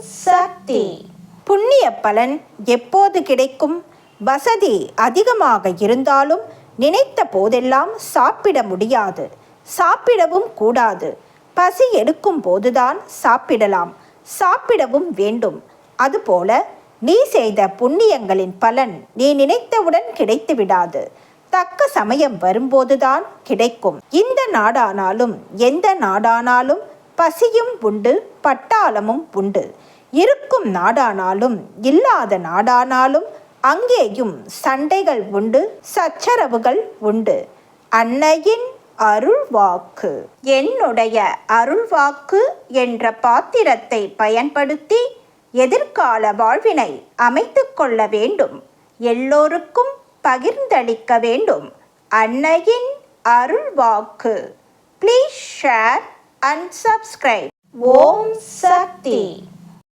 சக்தி. புண்ணிய பலன் எப்போது கிடைக்கும்? வசதி அதிகமாக இருந்தாலும் நினைத்த போதெல்லாம் சாப்பிட முடியாது. சாப்பிடவும் கூடாது. பசி எடுக்கும் போதுதான் சாப்பிடலாம். சாப்பிடவும் வேண்டும். அதுபோல நீ செய்த புண்ணியங்களின் பலன் நீ நினைத்தவுடன் கிடைத்து விடாது. தக்க சமயம் வரும்போதுதான் கிடைக்கும். இந்த நாடானாலும் எந்த நாடானாலும் பசியும் உண்டு பட்டாளமும் உண்டு. இருக்கும் நாடானாலும் இல்லாத நாடானாலும் அங்கேயும் சண்டைகள் உண்டு சச்சரவுகள் உண்டு. அன்னையின் அருள்வாக்கு. என்னுடைய அருள்வாக்கு என்ற பாத்திரத்தை பயன்படுத்தி எதிர்கால வாழ்வினை அமைத்து கொள்ள வேண்டும். எல்லோருக்கும் பகிர்ந்தளிக்க வேண்டும். அன்னையின் அருள்வாக்கு. ப்ளீஸ் ஷேர் அண்ட் சப்ஸ்கிரைப் ஓம் ச